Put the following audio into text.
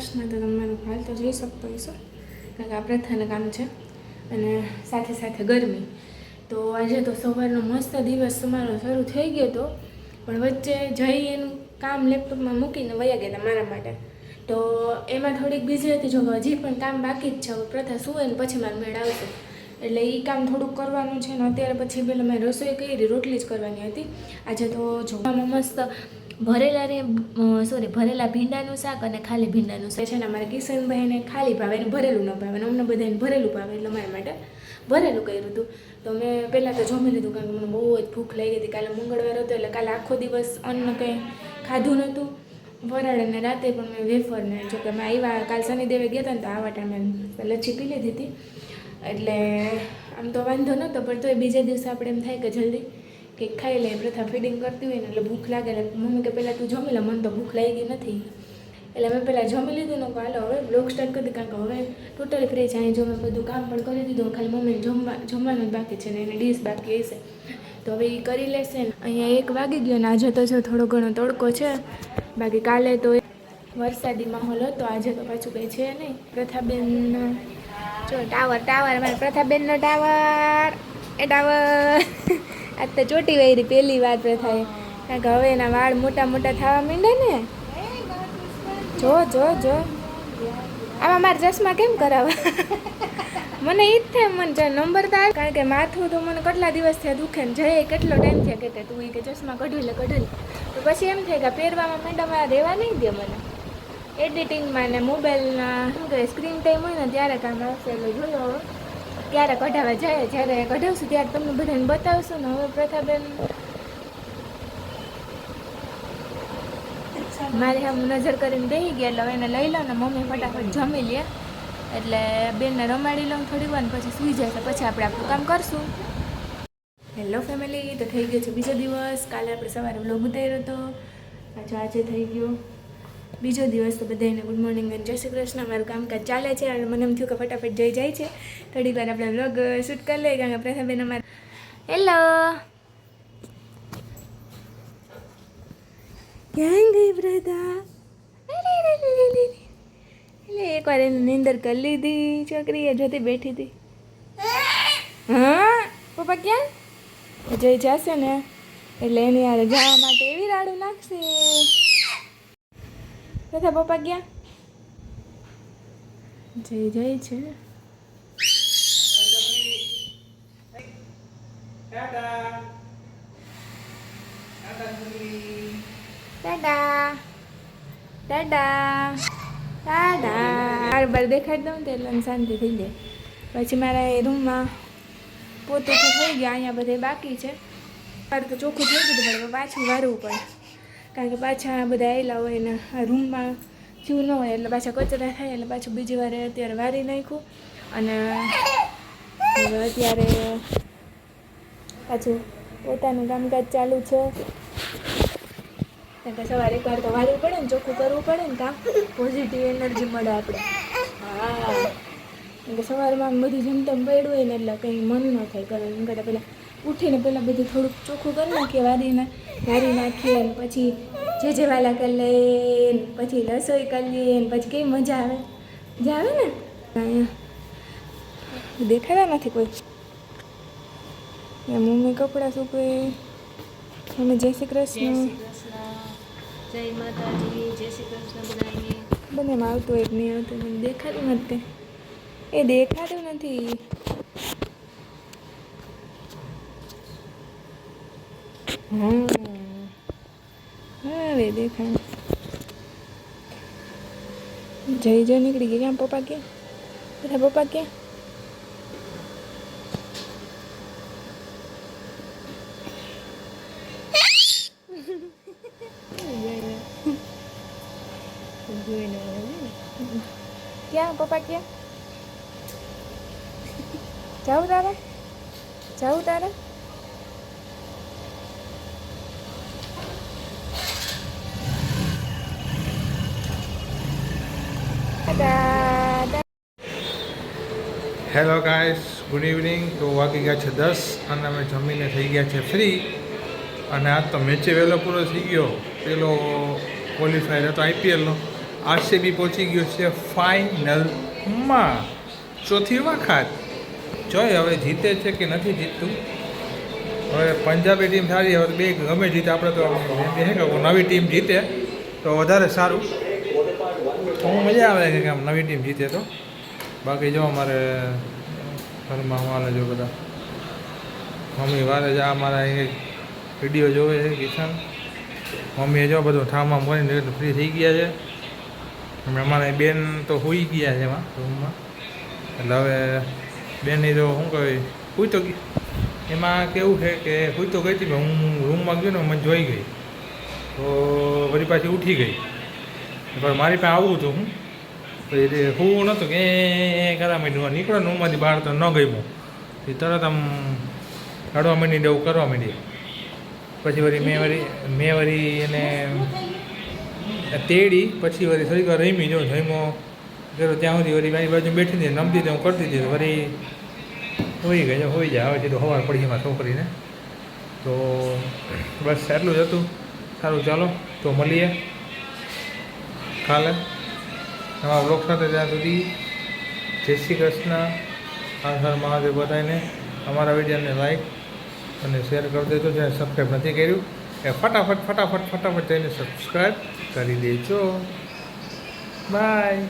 કૃષ્ણ તો તમારું હાલ તો જોઈ શકતો હશો. કારણ કે આ પ્રથાને કામ છે અને સાથે સાથે ગરમી. તો આજે તો સવારનો મસ્ત દિવસ તમારો શરૂ થઈ ગયો હતો પણ વચ્ચે જઈ એનું કામ લેપટોપમાં મૂકીને વયા ગયા મારા માટે. તો એમાં થોડીક બીજી હતી જો હજી પણ કામ બાકી જ છે. પ્રથા સુવે ને પછી મારે મેળ આવશે. એટલે એ કામ થોડુંક કરવાનું છે ને અત્યારે પછી પેલા મેં રસોઈ કરી, રોટલી જ કરવાની હતી. આજે તો જોવામાં મસ્ત ભરેલા રે સોરી ભરેલા ભીંડાનું શાક અને ખાલી ભીંડાનું શાક. છે ને અમારે કિશનભાઈને ખાલી ભાવે ને ભરેલું ન ભાવે અને અમને બધાને ભરેલું ભાવે એટલે મારા માટે ભરેલું કર્યું હતું. તો મેં પહેલાં તો જમી લીધું કારણ કે મને બહુ જ ભૂખ લાગી હતી. કાલે મંગળવાર હતો એટલે કાલે આખો દિવસ અન્ન કંઈ ખાધું નહોતું. વરાળ અને રાતે પણ મેં વેફર ને જો કે મેં આવ્યા કાલ શનિદેવે ગયા હતા ને તો આવા ટાઈમે લચ્છી પી લીધી હતી. એટલે આમ તો વાંધો નહોતો, પણ તોય બીજા દિવસે આપણે એમ થાય કે જલ્દી કંઈક ખાઈ લે પ્રથા ફીડિંગ કરતી હોય ને એટલે ભૂખ લાગે મમ્મી કે પહેલાં તું જમી લે, મને તો ભૂખ લાગી નથી. એટલે મેં પહેલાં જમી લીધું ને હાલો હવે બ્લોગ સ્ટાર્ટ કરી કારણ કે હવે ટોટલ ફ્રી છે જો મેં બધું કામ પણ કરી દીધું, ખાલી મમ્મીને જમવા, જમવાનું જ બાકી છે ને એને ડીશ બાકી હશે. તો હવે એ કરી લેશે ને. અહીંયા એક વાગી ગયો ને, આજે તો જો થોડો ઘણો તડકો છે. બાકી કાલે તો વરસાદી માહોલ હતો, આજે તો પાછું કંઈ છે નહીં. પ્રથાબેન જો ટાવર ટાવર, મારે પ્રથાબેનનો ટાવર, એ ટાવર. આજ તો ચોટી વૈરી પહેલી વાર પ્રથાએ કારણ કે હવે એના વાળ મોટા મોટા થવા માંડે ને. જો જો જો. આમાં મારા ચશ્મા કેમ કરાવવા? મને ઈ જ થાય મને જો નંબર તો કારણ કે માથું તો મને કેટલા દિવસ થયા દુખે ને જઈએ કેટલો ટાઈમ થયા કહેતા તું એ કે ચશ્મા કઢી લે કઢી લે. તો પછી એમ થાય કે પહેરવામાં મેડમ આ રહેવા નહીં દે મને. એડિટિંગમાં ને મોબાઈલના શું કહે સ્ક્રીન ટાઈમ હોય ને ત્યારે કામ આવશે. એટલે જોયો હવે. ક્યારે કઢાવવા જાય, જ્યારે કઢાવશું ત્યારે તમને બધાને બતાવશું ને હવે પ્રથાબેન. મારે આમ નજર કરીને બેસી ગયા, એટલે એને લઈ લો ને મમ્મી ફટાફટ જમી લે. એટલે બેનને રમાડી લઉં થોડી વાર પછી સૂઈ જાય તો પછી આપણે આપણું કામ કરશું. હેલો ફેમિલી તો થઈ ગયો છે બીજો દિવસ. કાલે આપણે સવારે વ્લોગ ઉતાર્યો હતો. પાછો આજે થઈ ગયો. બીજો દિવસ તો બધાને ગુડ મોર્નિંગ અને જય શ્રી કૃષ્ણ. મારું કામકાજ ચાલે છે અને મને એમ થયું કે ફટાફટ જઈ જાય છે. થોડીક વાર આપણે વ્લોગ શૂટ કરી લઈએ કારણ કે પ્રથાબેન અમારે હેલો ક્યાં ગઈ પ્રથા. એટલે એકવાર એને નિંદર કરી લીધી છોકરી એ જોતી બેઠી હતી. હા? પપ્પા ક્યાં? જઈ જશે ને? એટલે એની યાર જવા માટે એવી રાડું નાખશે બધા પપ્પા ગયા જઈ જાય છે દાદા દાદા દાદા બાર બાર દેખાડી દઉં ને તો એટલે શાંતિ થઈ જાય પછી મારા એ રૂમમાં પોતે તો થઈ ગયા અહીંયા બધે બાકી છે મારે તો ચોખ્ખું થઈ ગયું પણ પાછું વારવું પડે કારણ કે પાછા બધા આવેલા હોય ને રૂમમાં જીવ ન હોય, એટલે પાછા કચરા થાય, એટલે પાછું બીજી વારે અત્યારે વારી નાખ્યું. અને અત્યારે પાછું પોતાનું કામકાજ ચાલુ છે. કારણ કે સવારે એકવાર તો વારવું પડે ને, ચોખ્ખું કરવું પડે ને કામ પોઝિટિવ એનર્જી મળે આપણે હા. કારણ કે સવારમાં બધું જમતમ પડ્યું હોય ને, એટલે કંઈ મન ન થાય એમ કરતાં પહેલાં ઉઠીને પહેલાં બધું થોડુંક ચોખ્ખું કરી નાખીએ વારીને વારી નાખીએ ને પછી જે જે વાલા કરી લઈએ ને પછી રસોઈ કરી લઈએ ને પછી કેવી મજા આવે. મજા આવે ને? અહીંયા દેખાતા નથી કોઈ. એ મમ્મી કપડાં સૂકવે. અમે જય શ્રી કૃષ્ણ. જય માતાજી જય શ્રી કૃષ્ણ બધાને બંનેમાં આવતું હોય નહીં આવતું મને દેખાતું નથી. એ દેખાતું નથી. હમ હવે દેખાય જય જય નીકળી ગઈ ક્યાં પપ્પા ક્યાં બધા પપ્પા ક્યાં જોઈને આવે ને. ક્યાં પપ્પા ક્યાં જાઉં તારે જાઉં તારે હેલો ગાઈસ ગુડ ઇવનિંગ તો વાગી ગયા છે દસ અને અમે જમીને થઈ ગયા છે ફ્રી અને આ તો મેચે વહેલો પૂરો થઈ ગયો. પેલો ક્વોલિફાયર હતો આઈપીએલનો આરસીબી પહોંચી ગયો છે ફાઇનલમાં ચોથી વખત. જોઈ હવે જીતે છે કે નથી જીતતું? હવે પંજાબી ટીમ સારી હવે બે ગમે જીતે. આપણે તો નવી ટીમ જીતે. તો વધારે સારું. તો હું મજા આવે કે આમ નવી ટીમ જીતે તો. બાકી જો અમારે ઘરમાં વાલે જો બધા મમ્મી વારે જ આ મારા વીડિયો જોવે છે, કિશન. મમ્મીએ જો બધું થામાં મળીને ફ્રી થઈ ગયા છે. અમારે અમારા બેન તો હોઈ ગયા છે એમાં રૂમમાં. એટલે હવે બેનની તો શું કહે હુઈ તો એમાં કેવું છે કે હું તો ગઈ હતી હું રૂમમાં ગયો ને, મને જોઈ ગઈ. તો વળી પાછી ઉઠી ગઈ. પણ મારી પાસે આવું હતું હું. એટલે હું નહોતું કે કરા માંડ્યું નીકળો ને રૂમમાંથી બહાર તો ન ગયું એ તરત આમ કાઢવા માંડી એવું કરવા માંડી. પછી વળી મેં વળી મેં વળી એને તેડી, પછી વળી થોડીક વાર રમી, જો જમ્યો કર્યો ત્યાં સુધી વળી મારી બાજુ બેઠી હતી હતી હું કરતી હતી. વળી હોઈ ગઈ, હોઈ જાય. હવે જેટલું સવાર પડી એમાં છોકરીને. તો બસ એટલું જ હતું. સારું, ચાલો. તો મળીએ. કાલે. નવા બ્લોગ સાથે ત્યાં સુધી જય શ્રી કૃષ્ણ. હર મહાદેવ બધાને અમારા વિડીયોને લાઈક અને શેર કરી દેજો. જેને સબસ્ક્રાઈબ નથી કર્યું, એ ફટાફટ ફટાફટ ફટાફટ જઈને સબસ્ક્રાઈબ કરી દેજો. બાય